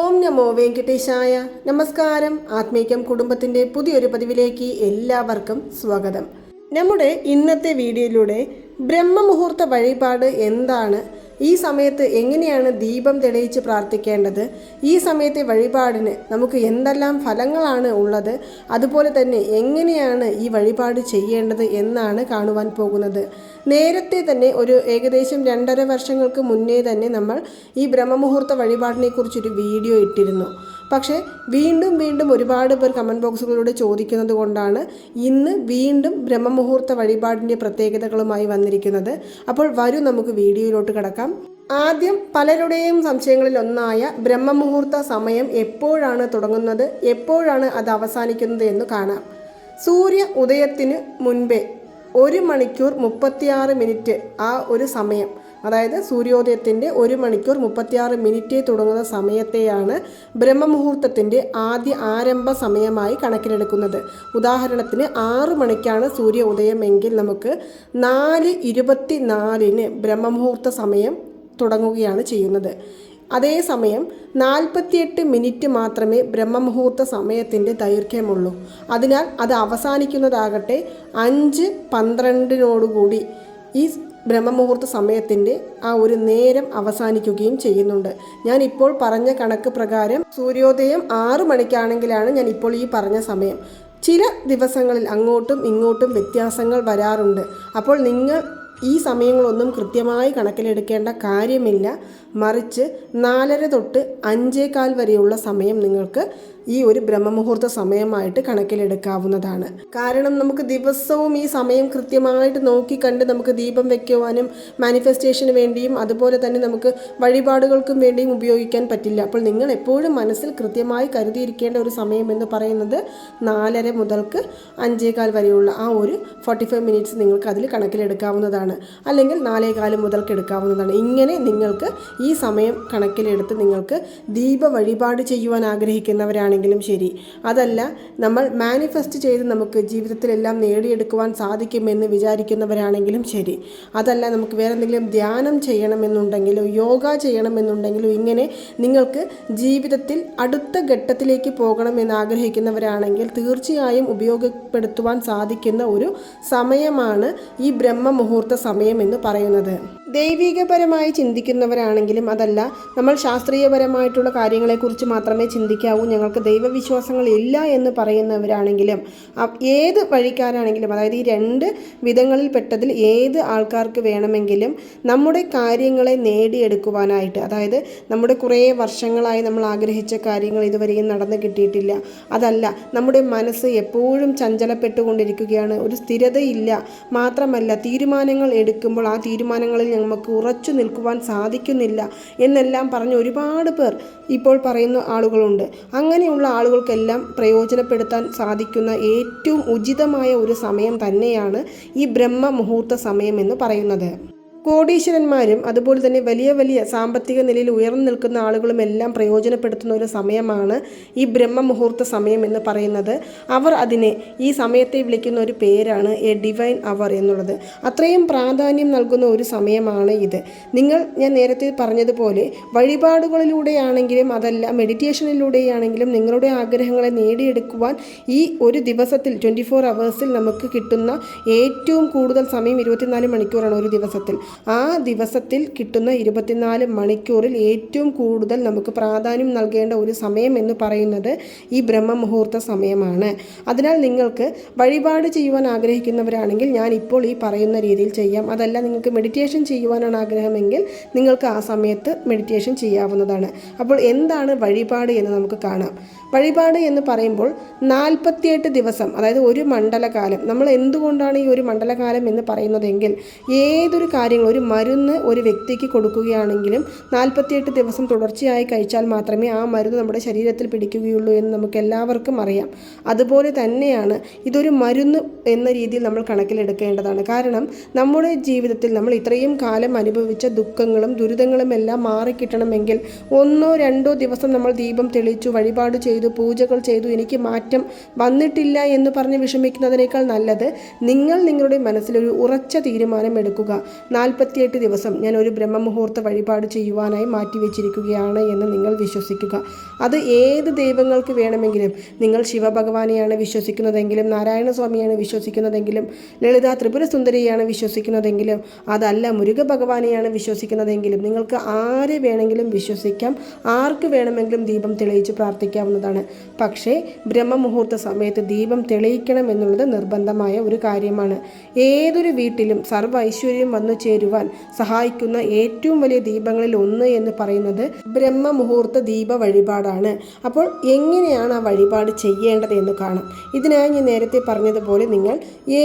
ഓം നമോ വെങ്കടേശായ നമസ്കാരം. ആത്മീകം കുടുംബത്തിന്റെ പുതിയൊരു പതിവിലേക്ക് എല്ലാവർക്കും സ്വാഗതം. നമ്മുടെ ഇന്നത്തെ വീഡിയോയിലൂടെ ബ്രഹ്മമുഹൂർത്ത വഴിപാട് എന്താണ്? ഈ സമയത്ത് എങ്ങനെയാണ് ദീപം തെളിയിച്ച് പ്രാർത്ഥിക്കേണ്ടത്? ഈ സമയത്തെ വഴിപാടിന് നമുക്ക് എന്തെല്ലാം ഫലങ്ങളാണ് ഉള്ളത്? അതുപോലെ തന്നെ എങ്ങനെയാണ് ഈ വഴിപാട് ചെയ്യേണ്ടത് എന്നാണ് കാണുവാൻ പോകുന്നത്. നേരത്തെ തന്നെ ഒരു ഏകദേശം രണ്ടര വർഷങ്ങൾക്ക് മുന്നേ തന്നെ നമ്മൾ ഈ ബ്രഹ്മമുഹൂർത്ത വഴിപാടിനെ കുറിച്ചൊരു വീഡിയോ ഇട്ടിരുന്നു. പക്ഷേ വീണ്ടും വീണ്ടും ഒരുപാട് പേർ കമന്റ് ബോക്സുകളിലൂടെ ചോദിക്കുന്നത് കൊണ്ടാണ് ഇന്ന് വീണ്ടും ബ്രഹ്മമുഹൂർത്ത വഴിപാടിന്റെ പ്രത്യേകതകളുമായി വന്നിരിക്കുന്നത്. അപ്പോൾ വരൂ നമുക്ക് വീഡിയോയിലോട്ട് കിടക്കാം. ആദ്യം പലരുടെയും സംശയങ്ങളിൽ ഒന്നായ ബ്രഹ്മമുഹൂർത്ത സമയം എപ്പോഴാണ് തുടങ്ങുന്നത്? എപ്പോഴാണ് അത് അവസാനിക്കുന്നത് എന്ന് കാണാം. സൂര്യ ഉദയത്തിന് മുൻപേ ഒരു മണിക്കൂർ മുപ്പത്തിയാറ് മിനിറ്റ് ആ ഒരു സമയം. അതായത് സൂര്യോദയത്തിന്റെ ഒരു മണിക്കൂർ മുപ്പത്തിയാറ് മിനിറ്റ് തുടങ്ങുന്ന സമയത്തെയാണ് ബ്രഹ്മമുഹൂർത്തത്തിന്റെ ആദ്യ ആരംഭ സമയമായി കണക്കിലെടുക്കുന്നത്. ഉദാഹരണത്തിന് ആറ് മണിക്കാണ് സൂര്യ ഉദയമെങ്കിൽ നമുക്ക് നാല് ഇരുപത്തി നാലിന് ബ്രഹ്മമുഹൂർത്ത സമയം തുടങ്ങുകയാണ് ചെയ്യുന്നത്. അതേസമയം നാൽപ്പത്തിയെട്ട് മിനിറ്റ് മാത്രമേ ബ്രഹ്മമുഹൂർത്ത സമയത്തിന്റെ ദൈർഘ്യമുള്ളൂ. അതിനാൽ അത് അവസാനിക്കുന്നതാകട്ടെ അഞ്ച് പന്ത്രണ്ടിനോടുകൂടി ഈ ബ്രഹ്മമുഹൂർത്ത സമയത്തിന്റെ ആ ഒരു നേരം അവസാനിക്കുകയും ചെയ്യുന്നുണ്ട്. ഞാൻ ഇപ്പോൾ പറഞ്ഞ കണക്ക് പ്രകാരം സൂര്യോദയം ആറ് മണിക്കാണെങ്കിലാണ് ഞാൻ ഇപ്പോൾ ഈ പറഞ്ഞ സമയം. ചില ദിവസങ്ങളിൽ അങ്ങോട്ടും ഇങ്ങോട്ടും വ്യത്യാസങ്ങൾ വരാറുണ്ട്. അപ്പോൾ നിങ്ങൾ ഈ സമയങ്ങളൊന്നും കൃത്യമായി കണക്കിലെടുക്കേണ്ട കാര്യമില്ല. മറിച്ച് നാലര തൊട്ട് അഞ്ചേകാൽ വരെയുള്ള സമയം നിങ്ങൾക്ക് ഈ ഒരു ബ്രഹ്മമുഹൂർത്ത സമയമായിട്ട് കണക്കിലെടുക്കാവുന്നതാണ്. കാരണം നമുക്ക് ദിവസവും ഈ സമയം കൃത്യമായിട്ട് നോക്കി കണ്ട് നമുക്ക് ദീപം വെക്കുവാനും മാനിഫെസ്റ്റേഷന് വേണ്ടിയും അതുപോലെ തന്നെ നമുക്ക് വഴിപാടുകൾക്കും വേണ്ടിയും ഉപയോഗിക്കാൻ പറ്റില്ല. അപ്പോൾ നിങ്ങൾ എപ്പോഴും മനസ്സിൽ കൃത്യമായി കരുതിയിരിക്കേണ്ട ഒരു സമയം എന്ന് പറയുന്നത് നാലര മുതൽക്ക് അഞ്ചേകാൽ വരെയുള്ള ആ ഒരു ഫോർട്ടി ഫൈവ് മിനിറ്റ്സ് നിങ്ങൾക്ക് അതിൽ കണക്കിലെടുക്കാവുന്നതാണ്. അല്ലെങ്കിൽ നാലേകാലം മുതൽക്ക് എടുക്കാവുന്നതാണ്. ഇങ്ങനെ നിങ്ങൾക്ക് ഈ സമയം കണക്കിലെടുത്ത് നിങ്ങൾക്ക് ദീപ വഴിപാട് ചെയ്യുവാൻ ആഗ്രഹിക്കുന്നവരാണെങ്കിലും ശരി. അതല്ല നമ്മൾ മാനിഫെസ്റ്റ് ചെയ്ത് നമുക്ക് ജീവിതത്തിലെല്ലാം നേടിയെടുക്കുവാൻ സാധിക്കുമെന്ന് വിചാരിക്കുന്നവരാണെങ്കിലും ശരി. അതല്ല നമുക്ക് വേറെ എന്തെങ്കിലും ധ്യാനം ചെയ്യണമെന്നുണ്ടെങ്കിലോ യോഗ ചെയ്യണമെന്നുണ്ടെങ്കിലോ ഇങ്ങനെ നിങ്ങൾക്ക് ജീവിതത്തിൽ അടുത്ത ഘട്ടത്തിലേക്ക് പോകണമെന്ന് ആഗ്രഹിക്കുന്നവരാണെങ്കിൽ തീർച്ചയായും ഉപയോഗപ്പെടുത്തുവാൻ സാധിക്കുന്ന ഒരു സമയമാണ് ഈ ബ്രഹ്മമുഹൂർത്ത സമയം എന്ന് പറയുന്നത്. ദൈവികപരമായി ചിന്തിക്കുന്നവരാണെങ്കിലും അതല്ല നമ്മൾ ശാസ്ത്രീയപരമായിട്ടുള്ള കാര്യങ്ങളെക്കുറിച്ച് മാത്രമേ ചിന്തിക്കാവൂ. ഞങ്ങൾക്ക് ദൈവവിശ്വാസങ്ങൾ ഇല്ല എന്ന് പറയുന്നവരാണെങ്കിലും ഏത് വഴിക്കാരാണെങ്കിലും അതായത് ഈ രണ്ട് വിധങ്ങളിൽപ്പെട്ടതിൽ ഏത് ആൾക്കാർക്ക് വേണമെങ്കിലും നമ്മുടെ കാര്യങ്ങളെ നേടിയെടുക്കുവാനായിട്ട് അതായത് നമ്മുടെ കുറേ വർഷങ്ങളായി നമ്മൾ ആഗ്രഹിച്ച കാര്യങ്ങൾ ഇതുവരെയും നടന്നു കിട്ടിയിട്ടില്ല. അതല്ല നമ്മുടെ മനസ്സ് എപ്പോഴും ചഞ്ചലപ്പെട്ടുകൊണ്ടിരിക്കുകയാണ്. ഒരു സ്ഥിരതയില്ല. മാത്രമല്ല തീരുമാനങ്ങൾ എടുക്കുമ്പോൾ ആ തീരുമാനങ്ങളിൽ നമുക്ക് ഉറച്ചു നിൽക്കുവാൻ സാധിക്കുന്നില്ല എന്നെല്ലാം പറഞ്ഞ് ഒരുപാട് പേർ ഇപ്പോൾ പറയുന്ന ആളുകളുണ്ട്. അങ്ങനെയുള്ള ആളുകൾക്കെല്ലാം പ്രയോജനപ്പെടുത്താൻ സാധിക്കുന്ന ഏറ്റവും ഉചിതമായ ഒരു സമയം തന്നെയാണ് ഈ ബ്രഹ്മ മുഹൂർത്ത സമയം എന്ന് പറയുന്നത്. കോടീശ്വരന്മാരും അതുപോലെ തന്നെ വലിയ വലിയ സാമ്പത്തിക നിലയിൽ ഉയർന്നു നിൽക്കുന്ന ആളുകളും എല്ലാം പ്രയോജനപ്പെടുത്തുന്ന ഒരു സമയമാണ് ഈ ബ്രഹ്മമുഹൂർത്ത സമയം എന്ന് പറയുന്നത്. അവർ അതിനെ ഈ സമയത്തെ വിളിക്കുന്ന ഒരു പേരാണ് എ ഡിവൈൻ അവർ എന്നുള്ളത്. അത്രയും പ്രാധാന്യം നൽകുന്ന ഒരു സമയമാണ് ഇത്. നിങ്ങൾ ഞാൻ നേരത്തെ പറഞ്ഞതുപോലെ വഴിപാടുകളിലൂടെയാണെങ്കിലും അതല്ല മെഡിറ്റേഷനിലൂടെയാണെങ്കിലും നിങ്ങളുടെ ആഗ്രഹങ്ങളെ നേടിയെടുക്കുവാൻ ഈ ഒരു ദിവസത്തിൽ ട്വന്റി ഫോർ അവേഴ്സിൽ നമുക്ക് കിട്ടുന്ന ഏറ്റവും കൂടുതൽ സമയം ഇരുപത്തിനാല് മണിക്കൂറാണ് ഒരു ദിവസത്തിൽ. ആ ദിവസത്തിൽ കിട്ടുന്ന ഇരുപത്തിനാല് മണിക്കൂറിൽ ഏറ്റവും കൂടുതൽ നമുക്ക് പ്രാധാന്യം നൽകേണ്ട ഒരു സമയം എന്ന് പറയുന്നത് ഈ ബ്രഹ്മമുഹൂർത്ത സമയമാണ്. അതിനാൽ നിങ്ങൾക്ക് വഴിപാട് ചെയ്യുവാൻ ആഗ്രഹിക്കുന്നവരാണെങ്കിൽ ഞാൻ ഇപ്പോൾ ഈ പറയുന്ന രീതിയിൽ ചെയ്യാം. അതല്ല നിങ്ങൾക്ക് മെഡിറ്റേഷൻ ചെയ്യുവാനാണ് ആഗ്രഹമെങ്കിൽ നിങ്ങൾക്ക് ആ സമയത്ത് മെഡിറ്റേഷൻ ചെയ്യാവുന്നതാണ്. അപ്പോൾ എന്താണ് വഴിപാട് എന്ന് നമുക്ക് കാണാം. വഴിപാട് എന്ന് പറയുമ്പോൾ നാൽപ്പത്തിയെട്ട് ദിവസം അതായത് ഒരു മണ്ഡലകാലം. നമ്മൾ എന്തുകൊണ്ടാണ് ഈ ഒരു മണ്ഡലകാലം എന്ന് പറയുന്നതെങ്കിൽ ഏതൊരു കാര്യങ്ങൾ ഒരു മരുന്ന് ഒരു വ്യക്തിക്ക് കൊടുക്കുകയാണെങ്കിലും നാൽപ്പത്തിയെട്ട് ദിവസം തുടർച്ചയായി കഴിച്ചാൽ മാത്രമേ ആ മരുന്ന് നമ്മുടെ ശരീരത്തിൽ പിടിക്കുകയുള്ളൂ എന്ന് നമുക്ക് എല്ലാവർക്കും അറിയാം. അതുപോലെ തന്നെയാണ് ഇതൊരു മരുന്ന് എന്ന രീതിയിൽ നമ്മൾ കണക്കിലെടുക്കേണ്ടതാണ്. കാരണം നമ്മുടെ ജീവിതത്തിൽ നമ്മൾ ഇത്രയും കാലം അനുഭവിച്ച ദുഃഖങ്ങളും ദുരിതങ്ങളും എല്ലാം മാറിക്കിട്ടണമെങ്കിൽ ഒന്നോ രണ്ടോ ദിവസം നമ്മൾ ദീപം തെളിച്ചു വഴിപാട് ചെയ്തു പൂജകൾ ചെയ്തു എനിക്ക് മാറ്റം വന്നിട്ടില്ല എന്ന് പറഞ്ഞ് വിഷമിക്കുന്നതിനേക്കാൾ നല്ലത് നിങ്ങൾ നിങ്ങളുടെ മനസ്സിലൊരു ഉറച്ച തീരുമാനം എടുക്കുക. നാൽപ്പത്തിയെട്ട് ദിവസം ഞാൻ ഒരു ബ്രഹ്മമുഹൂർത്ത വഴിപാട് ചെയ്യുവാനായി മാറ്റിവെച്ചിരിക്കുകയാണ് എന്ന് നിങ്ങൾ വിശ്വസിക്കുക. അത് ഏത് ദൈവങ്ങൾക്ക് വേണമെങ്കിലും നിങ്ങൾ ശിവഭഗവാനെയാണ് വിശ്വസിക്കുന്നതെങ്കിലും നാരായണസ്വാമിയാണ് വിശ്വസിക്കുന്നതെങ്കിലും ലളിത ത്രിപുര സുന്ദരിയാണ് വിശ്വസിക്കുന്നതെങ്കിലും അതല്ല മുരുക ഭഗവാനെയാണ് വിശ്വസിക്കുന്നതെങ്കിലും നിങ്ങൾക്ക് ആരെ വേണമെങ്കിലും വിശ്വസിക്കാം ആർക്ക് വേണമെങ്കിലും ദീപം തെളിയിച്ച് പ്രാർത്ഥിക്കാവുന്നതാണ്. പക്ഷേ ബ്രഹ്മമുഹൂർത്ത സമയത്ത് ദീപം തെളിയിക്കണം എന്നുള്ളത് നിർബന്ധമായ ഒരു കാര്യമാണ്. ഏതൊരു വീട്ടിലും സർവ ഐശ്വര്യം വന്നു ചേരുവാൻ സഹായിക്കുന്ന ഏറ്റവും വലിയ ദീപങ്ങളിൽ ഒന്ന് എന്ന് പറയുന്നത് ബ്രഹ്മമുഹൂർത്ത ദീപ വഴിപാടാണ്. അപ്പോൾ എങ്ങനെയാണ് ആ വഴിപാട് ചെയ്യേണ്ടത് എന്ന് കാണാം. ഇതിനായി ഞാൻ നേരത്തെ പറഞ്ഞതുപോലെ നിങ്ങൾ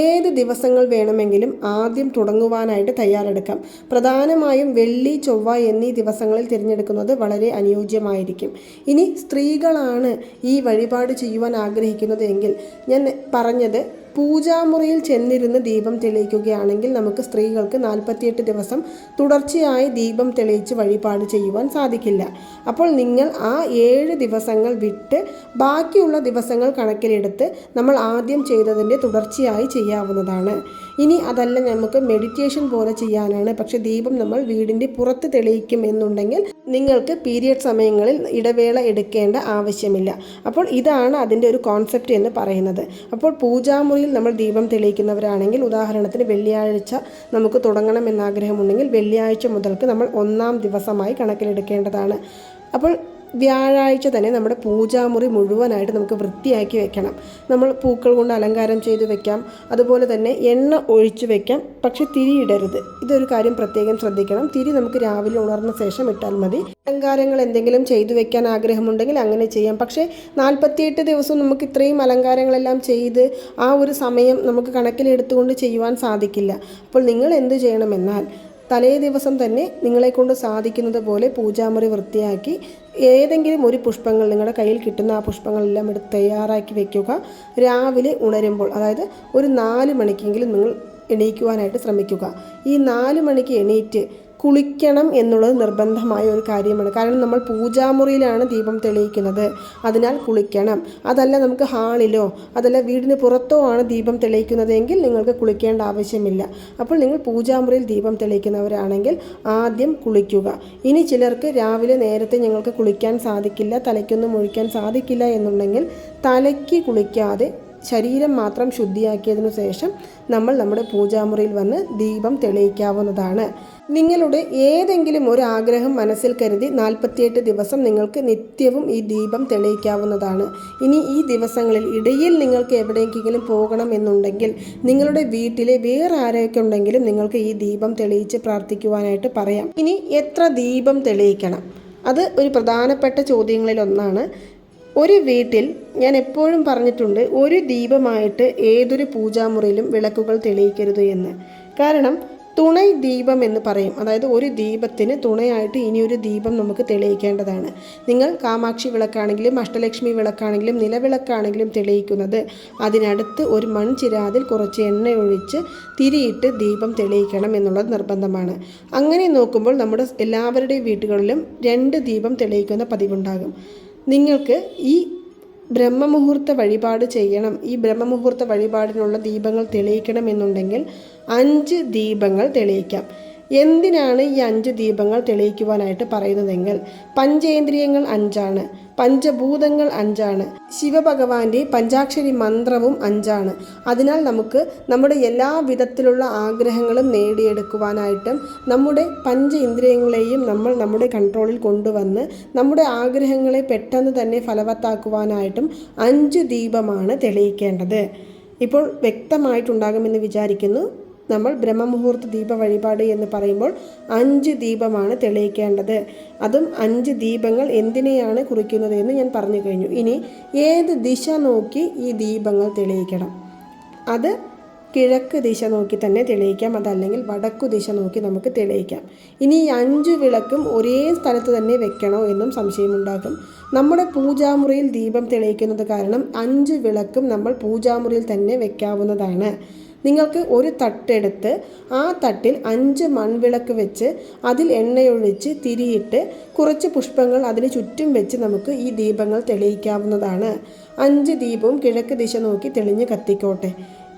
ഏത് ദിവസങ്ങൾ വേണമെങ്കിലും ആദ്യം തുടങ്ങുവാനായിട്ട് തയ്യാറെടുക്കാം. പ്രധാനമായും വെള്ളി ചൊവ്വ എന്നീ ദിവസങ്ങളിൽ തിരഞ്ഞെടുക്കുന്നത് വളരെ അനുയോജ്യമായിരിക്കും. ഇനി സ്ത്രീകളാണ് ഈ വഴിപാട് ചെയ്യുവാൻ ആഗ്രഹിക്കുന്നത് എങ്കിൽ ഞാൻ പറഞ്ഞത് പൂജാമുറിയിൽ ചെന്നിരുന്ന് ദീപം തെളിയിക്കുകയാണെങ്കിൽ നമുക്ക് സ്ത്രീകൾക്ക് നാൽപ്പത്തിയെട്ട് ദിവസം തുടർച്ചയായി ദീപം തെളിയിച്ച് വഴിപാട് ചെയ്യുവാൻ സാധിക്കില്ല. അപ്പോൾ നിങ്ങൾ ആ ഏഴ് ദിവസങ്ങൾ വിട്ട് ബാക്കിയുള്ള ദിവസങ്ങൾ കണക്കിലെടുത്ത് നമ്മൾ ആദ്യം ചെയ്തതിന്റെ തുടർച്ചയായി ചെയ്യാവുന്നതാണ്. ഇനി അതല്ല നമുക്ക് മെഡിറ്റേഷൻ പോലെ ചെയ്യാനാണ്. പക്ഷേ ദീപം നമ്മൾ വീടിന്റെ പുറത്ത് തെളിയിക്കും എന്നുണ്ടെങ്കിൽ നിങ്ങൾക്ക് പീരിയഡ് സമയങ്ങളിൽ ഇടവേള എടുക്കേണ്ട ആവശ്യമില്ല. അപ്പോൾ ഇതാണ് അതിന്റെ ഒരു കോൺസെപ്റ്റ് എന്ന് പറയുന്നത്. അപ്പോൾ പൂജാമുറിയിൽ നമ്മൾ ദീപം തെളിയിക്കുന്നവരാണെങ്കിൽ ഉദാഹരണത്തിന് വെള്ളിയാഴ്ച നമുക്ക് തുടങ്ങണമെന്ന് ആഗ്രഹമുണ്ടെങ്കിൽ വെള്ളിയാഴ്ച മുതൽക്ക് നമ്മൾ ഒന്നാം ദിവസമായി കണക്കിലെടുക്കേണ്ടതാണ്. അപ്പോൾ വ്യാഴാഴ്ച തന്നെ നമ്മുടെ പൂജാമുറി മുഴുവനായിട്ട് നമുക്ക് വൃത്തിയാക്കി വെക്കണം. നമ്മൾ പൂക്കൾ കൊണ്ട് അലങ്കാരം ചെയ്ത് വെക്കാം. അതുപോലെ തന്നെ എണ്ണ ഒഴിച്ച് വെക്കാം. പക്ഷെ തിരിയിടരുത് ഇതൊരു കാര്യം പ്രത്യേകം ശ്രദ്ധിക്കണം. തിരി നമുക്ക് രാവിലെ ഉണർന്ന ശേഷം ഇട്ടാൽ മതി. അലങ്കാരങ്ങൾ എന്തെങ്കിലും ചെയ്തു വെക്കാൻ ആഗ്രഹമുണ്ടെങ്കിൽ അങ്ങനെ ചെയ്യാം. പക്ഷേ നാൽപ്പത്തിയെട്ട് ദിവസം നമുക്ക് ഇത്രയും അലങ്കാരങ്ങളെല്ലാം ചെയ്ത് ആ ഒരു സമയം നമുക്ക് കണക്കിലെടുത്തുകൊണ്ട് ചെയ്യുവാൻ സാധിക്കില്ല. അപ്പോൾ നിങ്ങൾ എന്ത് ചെയ്യണമെന്നാൽ തലേ ദിവസം തന്നെ നിങ്ങളെക്കൊണ്ട് സാധിക്കുന്നത് പോലെ പൂജാമുറി വൃത്തിയാക്കി ഏതെങ്കിലും ഒരു പുഷ്പങ്ങൾ നിങ്ങളുടെ കയ്യിൽ കിട്ടുന്ന ആ പുഷ്പങ്ങളെല്ലാം എടുത്ത് തയ്യാറാക്കി വെക്കുക. രാവിലെ ഉണരുമ്പോൾ അതായത് ഒരു നാല് മണിക്കെങ്കിലും നിങ്ങൾ എണീക്കുവാനായിട്ട് ശ്രമിക്കുക. ഈ നാല് മണിക്ക് എണീറ്റ് കുളിക്കണം എന്നുള്ളത് നിർബന്ധമായ ഒരു കാര്യമാണ്. കാരണം നമ്മൾ പൂജാമുറിയിലാണ് ദീപം തെളിയിക്കുന്നത്. അതിനാൽ കുളിക്കണം. അതല്ല നമുക്ക് ഹാളിലോ അതല്ല വീടിന് പുറത്തോ ആണ് ദീപം തെളിയിക്കുന്നതെങ്കിൽ നിങ്ങൾക്ക് കുളിക്കേണ്ട ആവശ്യമില്ല. അപ്പോൾ നിങ്ങൾ പൂജാമുറിയിൽ ദീപം തെളിയിക്കുന്നവരാണെങ്കിൽ ആദ്യം കുളിക്കുക. ഇനി ചിലർക്ക് രാവിലെ നേരത്തെ ഞങ്ങൾക്ക് കുളിക്കാൻ സാധിക്കില്ല തലയ്ക്കൊന്നും ഒഴിക്കാൻ സാധിക്കില്ല എന്നുണ്ടെങ്കിൽ തലയ്ക്ക് കുളിക്കാതെ ശരീരം മാത്രം ശുദ്ധിയാക്കിയതിനു ശേഷം നമ്മൾ നമ്മുടെ പൂജാമുറിയിൽ വന്ന് ദീപം തെളിയിക്കാവുന്നതാണ്. നിങ്ങളുടെ ഏതെങ്കിലും ഒരു ആഗ്രഹം മനസ്സിൽ കരുതി നാൽപ്പത്തിയെട്ട് ദിവസം നിങ്ങൾക്ക് നിത്യവും ഈ ദീപം തെളിയിക്കാവുന്നതാണ്. ഇനി ഈ ദിവസങ്ങളിൽ ഇടയിൽ നിങ്ങൾക്ക് എവിടെയെങ്കിലും പോകണം എന്നുണ്ടെങ്കിൽ നിങ്ങളുടെ വീട്ടിലെ വേറെ ആരൊക്കെ ഉണ്ടെങ്കിലും നിങ്ങൾക്ക് ഈ ദീപം തെളിയിച്ച് പ്രാർത്ഥിക്കുവാനായിട്ട് പറയാം. ഇനി എത്ര ദീപം തെളിയിക്കണം? അത് ഒരു പ്രധാനപ്പെട്ട ചോദ്യങ്ങളിൽ ഒന്നാണ് ഒരു വീട്ടിൽ ഞാൻ എപ്പോഴും പറഞ്ഞിട്ടുണ്ട് ഒരു ദീപമായിട്ട് ഏതൊരു പൂജാമുറിയിലും വിളക്കുകൾ തെളിയിക്കരുത് എന്ന്. കാരണം തുണൈ ദീപം എന്ന് പറയും. അതായത് ഒരു ദീപത്തിന് തുണയായിട്ട് ഇനിയൊരു ദീപം നമുക്ക് തെളിയിക്കേണ്ടതാണ്. നിങ്ങൾ കാമാക്ഷി വിളക്കാണെങ്കിലും അഷ്ടലക്ഷ്മി വിളക്കാണെങ്കിലും നിലവിളക്കാണെങ്കിലും തെളിയിക്കുന്നത് അതിനടുത്ത് ഒരു മൺചിരാതിൽ കുറച്ച് എണ്ണ ഒഴിച്ച് തിരിയിട്ട് ദീപം തെളിയിക്കണം എന്നുള്ളത് നിർബന്ധമാണ്. അങ്ങനെ നോക്കുമ്പോൾ നമ്മുടെ എല്ലാവരുടെയും വീടുകളിലും രണ്ട് ദീപം തെളിയിക്കുന്ന പതിവുണ്ടാകും. നിങ്ങൾക്ക് ഈ ബ്രഹ്മമുഹൂർത്ത വഴിപാട് ചെയ്യണം. ഈ ബ്രഹ്മമുഹൂർത്ത വഴിപാടിനുള്ള ദീപങ്ങൾ തെളിയിക്കണം എന്നുണ്ടെങ്കിൽ അഞ്ച് ദീപങ്ങൾ തെളിയിക്കാം. എന്തിനാണ് ഈ അഞ്ച് ദീപങ്ങൾ തെളിയിക്കുവാനായിട്ട് പറയുന്നതെങ്കിൽ പഞ്ചേന്ദ്രിയങ്ങൾ അഞ്ചാണ് പഞ്ചഭൂതങ്ങൾ അഞ്ചാണ് ശിവഭഗവാന്റെ പഞ്ചാക്ഷരി മന്ത്രവും അഞ്ചാണ്. അതിനാൽ നമുക്ക് നമ്മുടെ എല്ലാ വിധത്തിലുള്ള ആഗ്രഹങ്ങളും നേടിയെടുക്കുവാനായിട്ടും നമ്മുടെ പഞ്ച ഇന്ദ്രിയങ്ങളെയും നമ്മൾ നമ്മുടെ കൺട്രോളിൽ കൊണ്ടുവന്ന് നമ്മുടെ ആഗ്രഹങ്ങളെ പെട്ടെന്ന് തന്നെ ഫലവത്താക്കുവാനായിട്ടും അഞ്ച് ദീപമാണ് തെളിയിക്കേണ്ടത്. ഇപ്പോൾ വ്യക്തമായിട്ടുണ്ടാകുമെന്ന് വിചാരിക്കുന്നു. നമ്മൾ ബ്രഹ്മമുഹൂർത്ത ദീപ വഴിപാട് എന്ന് പറയുമ്പോൾ അഞ്ച് ദീപമാണ് തെളിയിക്കേണ്ടത്. അതും അഞ്ച് ദീപങ്ങൾ എന്തിനെയാണ് കുറിക്കുന്നത് എന്ന് ഞാൻ പറഞ്ഞു കഴിഞ്ഞു. ഇനി ഏത് ദിശ നോക്കി ഈ ദീപങ്ങൾ തെളിയിക്കണം? അത് കിഴക്ക് ദിശ നോക്കി തന്നെ തെളിയിക്കാം. അതല്ലെങ്കിൽ വടക്കു ദിശ നോക്കി നമുക്ക് തെളിയിക്കാം. ഇനി ഈ അഞ്ച് വിളക്കും ഒരേ സ്ഥലത്ത് തന്നെ വെക്കണോ എന്നും സംശയമുണ്ടാകും. നമ്മുടെ പൂജാമുറിയിൽ ദീപം തെളിയിക്കുന്നത് കാരണം അഞ്ച് വിളക്കും നമ്മൾ പൂജാമുറിയിൽ തന്നെ വെക്കാവുന്നതാണ്. നിങ്ങൾക്ക് ഒരു തട്ടെടുത്ത് ആ തട്ടിൽ അഞ്ച് മൺവിളക്ക് വെച്ച് അതിൽ എണ്ണയൊഴിച്ച് തിരിയിട്ട് കുറച്ച് പുഷ്പങ്ങൾ അതിന് ചുറ്റും വെച്ച് നമുക്ക് ഈ ദീപങ്ങൾ തെളിയിക്കാവുന്നതാണ്. അഞ്ച് ദീപവും കിഴക്ക് ദിശ നോക്കി തെളിഞ്ഞ് കത്തിക്കോട്ടെ.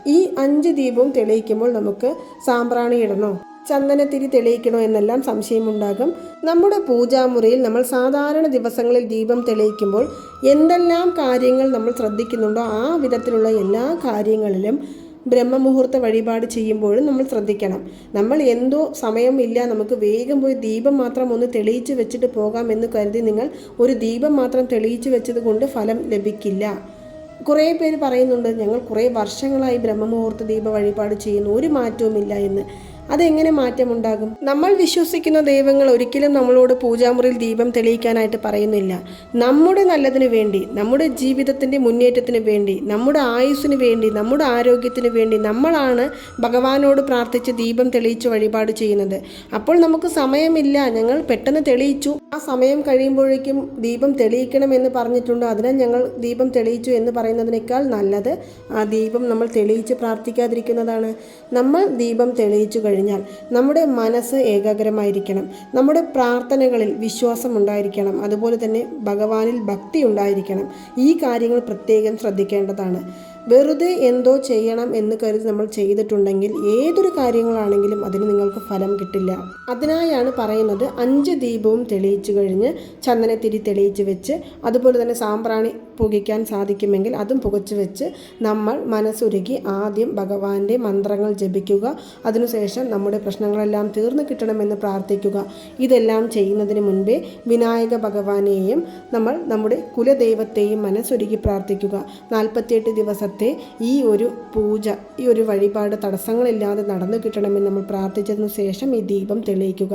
ഈ അഞ്ച് ദീപവും തെളിയിക്കുമ്പോൾ നമുക്ക് സാമ്പ്രാണി ഇടണോ? ചന്ദനത്തിരി തെളിയിക്കണോ എന്നെല്ലാം സംശയമുണ്ടാകും. നമ്മുടെ പൂജാമുറിയിൽ നമ്മൾ സാധാരണ ദിവസങ്ങളിൽ ദീപം തെളിയിക്കുമ്പോൾ എന്തെല്ലാം കാര്യങ്ങൾ നമ്മൾ ശ്രദ്ധിക്കുന്നുണ്ടോ ആ വിധത്തിലുള്ള എല്ലാ കാര്യങ്ങളിലും ബ്രഹ്മമുഹൂർത്ത വഴിപാട് ചെയ്യുമ്പോഴും നമ്മൾ ശ്രദ്ധിക്കണം. നമ്മൾ എന്തോ സമയമില്ല നമുക്ക് വേഗം പോയി ദീപം മാത്രം ഒന്ന് തെളിയിച്ച് വെച്ചിട്ട് പോകാം എന്ന് കരുതി നിങ്ങൾ ഒരു ദീപം മാത്രം തെളിയിച്ച് വെച്ചത് കൊണ്ട് ഫലം ലഭിക്കില്ല. കുറേ പേര് പറയുന്നുണ്ട് ഞങ്ങൾ കുറേ വർഷങ്ങളായി ബ്രഹ്മമുഹൂർത്ത ദീപ വഴിപാട് ചെയ്യുന്നു ഒരു മാറ്റവുമില്ല എന്ന്. അതെങ്ങനെ മാറ്റമുണ്ടാകും? നമ്മൾ വിശ്വസിക്കുന്ന ദൈവങ്ങൾ ഒരിക്കലും നമ്മളോട് പൂജാമുറിയിൽ ദീപം തെളിയിക്കാനായിട്ട് പറയുന്നില്ല. നമ്മുടെ നല്ലതിന് വേണ്ടി നമ്മുടെ ജീവിതത്തിന്റെ മുന്നേറ്റത്തിന് വേണ്ടി നമ്മുടെ ആയുസ്സിന് വേണ്ടി നമ്മുടെ ആരോഗ്യത്തിന് വേണ്ടി നമ്മളാണ് ഭഗവാനോട് പ്രാർത്ഥിച്ച് ദീപം തെളിയിച്ച് വഴിപാട് ചെയ്യുന്നത്. അപ്പോൾ നമുക്ക് സമയമില്ല. ഞങ്ങൾ പെട്ടെന്ന് തെളിയിച്ചു. ആ സമയം കഴിയുമ്പോഴേക്കും ദീപം തെളിയിക്കണം എന്ന് പറഞ്ഞിട്ടുണ്ട്. അതിനാൽ ഞങ്ങൾ ദീപം തെളിയിച്ചു എന്ന് പറയുന്നതിനേക്കാൾ നല്ലത് ആ ദീപം നമ്മൾ തെളിയിച്ച് പ്രാർത്ഥിക്കാതിരിക്കുന്നതാണ്. നമ്മൾ ദീപം തെളിയിച്ചു കഴിഞ്ഞാൽ നമ്മുടെ മനസ്സ് ഏകാഗ്രമായിരിക്കണം. നമ്മുടെ പ്രാർത്ഥനകളിൽ വിശ്വാസം ഉണ്ടായിരിക്കണം. അതുപോലെ തന്നെ ഭഗവാനിൽ ഭക്തി ഉണ്ടായിരിക്കണം. ഈ കാര്യങ്ങൾ പ്രത്യേകം ശ്രദ്ധിക്കേണ്ടതാണ്. വെറുതെ എന്തോ ചെയ്യണം എന്ന് കരുതി നമ്മൾ ചെയ്തിട്ടുണ്ടെങ്കിൽ ഏതൊരു കാര്യങ്ങളാണെങ്കിലും അതിന് നിങ്ങൾക്ക് ഫലം കിട്ടില്ല. അതിനായാണ് പറയുന്നത് അഞ്ച് ദീപവും തെളിയിച്ചു കഴിഞ്ഞ് ചന്ദനത്തിരി തെളിയിച്ച് വെച്ച് അതുപോലെ തന്നെ സാമ്പ്രാണി പുകയ്ക്കാൻ സാധിക്കുമെങ്കിൽ അതും പുകച്ചു വെച്ച് നമ്മൾ മനസ്സുരുകി ആദ്യം ഭഗവാന്റെ മന്ത്രങ്ങൾ ജപിക്കുക. അതിനുശേഷം നമ്മുടെ പ്രശ്നങ്ങളെല്ലാം തീർന്നു കിട്ടണമെന്ന് പ്രാർത്ഥിക്കുക. ഇതെല്ലാം ചെയ്യുന്നതിന് മുൻപേ വിനായക ഭഗവാനെയും നമ്മൾ നമ്മുടെ കുലദൈവത്തെയും മനസ്സൊരുക്കി പ്രാർത്ഥിക്കുക. നാൽപ്പത്തിയെട്ട് ദിവസത്തെ ഈ ഒരു പൂജ ഈ ഒരു വഴിപാട് തടസ്സങ്ങളില്ലാതെ നടന്നു കിട്ടണമെന്ന് നമ്മൾ പ്രാർത്ഥിച്ചതിനു ശേഷം ഈ ദീപം തെളിയിക്കുക.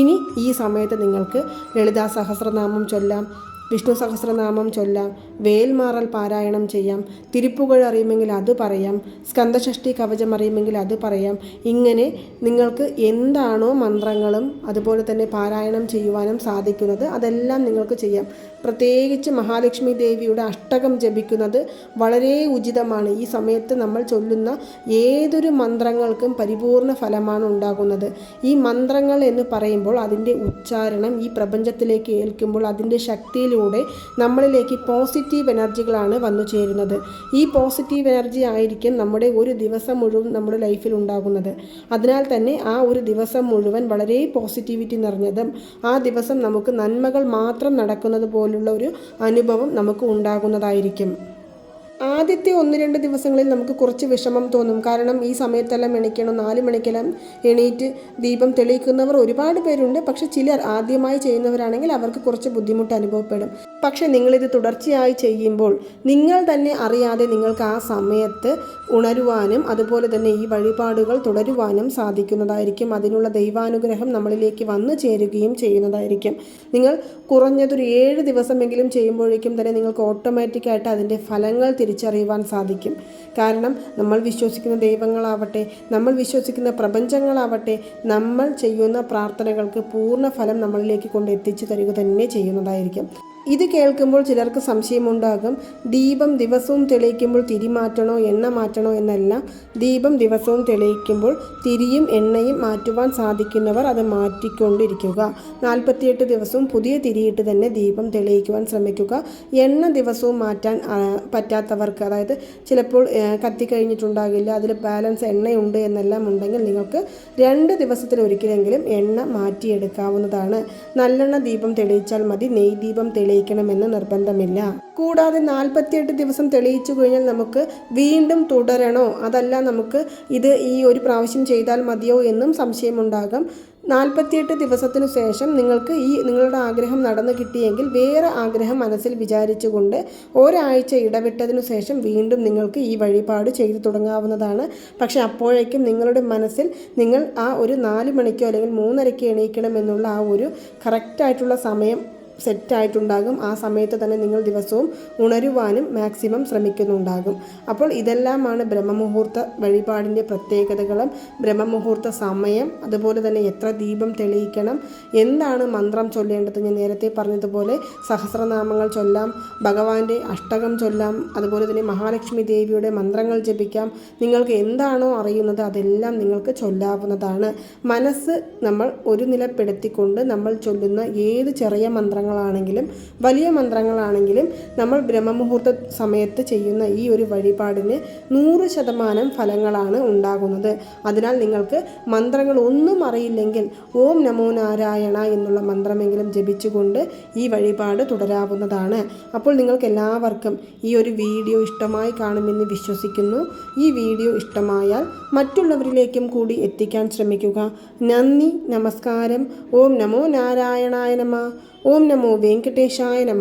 ഇനി ഈ സമയത്ത് നിങ്ങൾക്ക് ലളിതാ സഹസ്രനാമം ചൊല്ലാം. വിഷ്ണു സഹസ്രനാമം ചൊല്ലാം വേൽമാറൽ പാരായണം ചെയ്യാം. തിരുപ്പുകൾ അറിയുമെങ്കിൽ അത് പറയാം. സ്കന്ധഷഷ്ടി കവചം അറിയുമെങ്കിൽ അത് പറയാം. ഇങ്ങനെ നിങ്ങൾക്ക് എന്താണോ മന്ത്രങ്ങളും അതുപോലെ തന്നെ പാരായണം ചെയ്യുവാനും സാധിക്കുന്നത് അതെല്ലാം നിങ്ങൾക്ക് ചെയ്യാം. പ്രത്യേകിച്ച് മഹാലക്ഷ്മി ദേവിയുടെ അഷ്ടകം ജപിക്കുന്നത് വളരെ ഉചിതമാണ്. ഈ സമയത്ത് നമ്മൾ ചൊല്ലുന്ന ഏതൊരു മന്ത്രങ്ങൾക്കും പരിപൂർണ ഫലമാണ് ഉണ്ടാകുന്നത്. ഈ മന്ത്രങ്ങൾ എന്ന് പറയുമ്പോൾ അതിന്റെ ഉച്ചാരണം ഈ പ്രപഞ്ചത്തിലേക്ക് ഏൽക്കുമ്പോൾ അതിന്റെ ശക്തിയിലൂടെ നമ്മളിലേക്ക് പോസിറ്റീവ് എനർജികളാണ് വന്നു ചേരുന്നത്. ഈ പോസിറ്റീവ് എനർജി ആയിരിക്കും നമ്മുടെ ഒരു ദിവസം മുഴുവൻ നമ്മുടെ ലൈഫിൽ ഉണ്ടാകുന്നത്. അതിനാൽ തന്നെ ആ ഒരു ദിവസം മുഴുവൻ വളരെ പോസിറ്റിവിറ്റി നിറഞ്ഞതും ആ ദിവസം നമുക്ക് നന്മകൾ മാത്രം നടക്കുന്നത് പോലുള്ള ഒരു അനുഭവം നമുക്ക് ഉണ്ടാകുന്നതായിരിക്കും. ആദ്യത്തെ ഒന്ന് രണ്ട് ദിവസങ്ങളിൽ നമുക്ക് കുറച്ച് വിഷമം തോന്നും. കാരണം ഈ സമയത്തെല്ലാം എണീക്കണം. നാല് മണിക്കെല്ലാം എണീറ്റ് ദീപം തെളിയിക്കുന്നവർ ഒരുപാട് പേരുണ്ട്. പക്ഷെ ചിലർ ആദ്യമായി ചെയ്യുന്നവരാണെങ്കിൽ അവർക്ക് കുറച്ച് ബുദ്ധിമുട്ട് അനുഭവപ്പെടും. പക്ഷെ നിങ്ങളിത് തുടർച്ചയായി ചെയ്യുമ്പോൾ നിങ്ങൾ തന്നെ അറിയാതെ നിങ്ങൾക്ക് ആ സമയത്ത് ഉണരുവാനും അതുപോലെ തന്നെ ഈ വഴിപാടുകൾ തുടരുവാനും സാധിക്കുന്നതായിരിക്കും. അതിനുള്ള ദൈവാനുഗ്രഹം നമ്മളിലേക്ക് വന്നു ചേരുകയും ചെയ്യുന്നതായിരിക്കും. നിങ്ങൾ കുറഞ്ഞതൊരു ഏഴ് ദിവസമെങ്കിലും ചെയ്യുമ്പോഴേക്കും തന്നെ നിങ്ങൾക്ക് ഓട്ടോമാറ്റിക്കായിട്ട് അതിന്റെ ഫലങ്ങൾ തിരിച്ചറിയുവാൻ സാധിക്കും. കാരണം നമ്മൾ വിശ്വസിക്കുന്ന ദൈവങ്ങളാവട്ടെ നമ്മൾ വിശ്വസിക്കുന്ന പ്രപഞ്ചങ്ങളാവട്ടെ നമ്മൾ ചെയ്യുന്ന പ്രാർത്ഥനകൾക്ക് പൂർണ ഫലം നമ്മളിലേക്ക് കൊണ്ട് എത്തിച്ചു തരിക തന്നെ ചെയ്യുന്നതായിരിക്കും. ഇത് കേൾക്കുമ്പോൾ ചിലർക്ക് സംശയമുണ്ടാകും. ദീപം ദിവസവും തെളിയിക്കുമ്പോൾ തിരി മാറ്റണോ എണ്ണ മാറ്റണോ എന്നല്ല. ദീപം ദിവസവും തെളിയിക്കുമ്പോൾ തിരിയും എണ്ണയും മാറ്റുവാൻ സാധിക്കുന്നവർ അത് മാറ്റിക്കൊണ്ടിരിക്കുക. നാൽപ്പത്തിയെട്ട് ദിവസവും പുതിയ തിരിയിട്ട് തന്നെ ദീപം തെളിയിക്കുവാൻ ശ്രമിക്കുക. എണ്ണ ദിവസവും മാറ്റാൻ പറ്റാത്തവർക്ക് അതായത് ചിലപ്പോൾ കത്തി കത്തിക്കഴിഞ്ഞിട്ടുണ്ടാകില്ല അതിൽ ബാലൻസ് എണ്ണയുണ്ട് എന്നെല്ലാം ഉണ്ടെങ്കിൽ നിങ്ങൾക്ക് രണ്ട് ദിവസത്തിലൊരിക്കലെങ്കിലും എണ്ണ മാറ്റിയെടുക്കാവുന്നതാണ്. നല്ലെണ്ണ ദീപം തെളിയിച്ചാൽ മതി നെയ് ദീപം തെളിയിക്കണമെന്ന് നിർബന്ധമില്ല. കൂടാതെ നാൽപ്പത്തിയെട്ട് ദിവസം തെളിയിച്ചു കഴിഞ്ഞാൽ നമുക്ക് വീണ്ടും തുടരണോ? അതല്ല നമുക്ക് ഇത് ഈ ഒരു പ്രാവശ്യം ചെയ്താൽ മതിയോ എന്നും സംശയമുണ്ടാകാം. നാൽപ്പത്തിയെട്ട് ദിവസത്തിനു ശേഷം നിങ്ങൾക്ക് ഈ നിങ്ങളുടെ ആഗ്രഹം നടന്നു കിട്ടിയെങ്കിൽ വേറെ ആഗ്രഹം മനസ്സിൽ വിചാരിച്ചുകൊണ്ട് ഒരാഴ്ച ഇടവിട്ടതിനു ശേഷം വീണ്ടും നിങ്ങൾക്ക് ഈ വഴിപാട് ചെയ്തു തുടങ്ങാവുന്നതാണ്. പക്ഷെ അപ്പോഴേക്കും നിങ്ങളുടെ മനസ്സിൽ നിങ്ങൾ ആ ഒരു നാല് മണിക്കോ അല്ലെങ്കിൽ മൂന്നരയ്ക്ക് എണീക്കണം എന്നുള്ള ആ ഒരു കറക്റ്റായിട്ടുള്ള സമയം സെറ്റായിട്ടുണ്ടാകും. ആ സമയത്ത് തന്നെ നിങ്ങൾ ദിവസവും ഉണരുവാനും മാക്സിമം ശ്രമിക്കുന്നുണ്ടാകും. അപ്പോൾ ഇതെല്ലാമാണ് ബ്രഹ്മമുഹൂർത്ത വഴിപാടിന്റെ പ്രത്യേകതകളും. ബ്രഹ്മമുഹൂർത്ത സമയം അതുപോലെ തന്നെ എത്ര ദീപം തെളിയിക്കണം എന്താണ് മന്ത്രം ചൊല്ലേണ്ടത്. ഞാൻ നേരത്തെ പറഞ്ഞതുപോലെ സഹസ്രനാമങ്ങൾ ചൊല്ലാം ഭഗവാന്റെ അഷ്ടകം ചൊല്ലാം അതുപോലെ തന്നെ മഹാലക്ഷ്മി ദേവിയുടെ മന്ത്രങ്ങൾ ജപിക്കാം. നിങ്ങൾക്ക് എന്താണോ അറിയുന്നത് അതെല്ലാം നിങ്ങൾക്ക് ചൊല്ലാവുന്നതാണ്. മനസ്സ് നമ്മൾ ഒരു നിലപ്പെടുത്തിക്കൊണ്ട് നമ്മൾ ചൊല്ലുന്ന ഏത് ചെറിയ മന്ത്രങ്ങൾ മന്ത്രങ്ങളാണെങ്കിലും വലിയ മന്ത്രങ്ങളാണെങ്കിലും നമ്മൾ ബ്രഹ്മമുഹൂർത്ത സമയത്ത് ചെയ്യുന്ന ഈ ഒരു വഴിപാടിന് നൂറ് ശതമാനം ഫലങ്ങളാണ് ഉണ്ടാകുന്നത്. അതിനാൽ നിങ്ങൾക്ക് മന്ത്രങ്ങൾ ഒന്നും അറിയില്ലെങ്കിൽ ഓം നമോ നാരായണ എന്നുള്ള മന്ത്രമെങ്കിലും ജപിച്ചുകൊണ്ട് ഈ വഴിപാട് തുടരാവുന്നതാണ്. അപ്പോൾ നിങ്ങൾക്ക് എല്ലാവർക്കും ഈ ഒരു വീഡിയോ ഇഷ്ടമായി കാണുമെന്ന് വിശ്വസിക്കുന്നു. ഈ വീഡിയോ ഇഷ്ടമായാൽ മറ്റുള്ളവരിലേക്കും കൂടി എത്തിക്കാൻ ശ്രമിക്കുക. നന്ദി നമസ്കാരം. ഓം നമോ നാരായണായ നമ. ഓം നമോ വെങ്കടേശായ നമ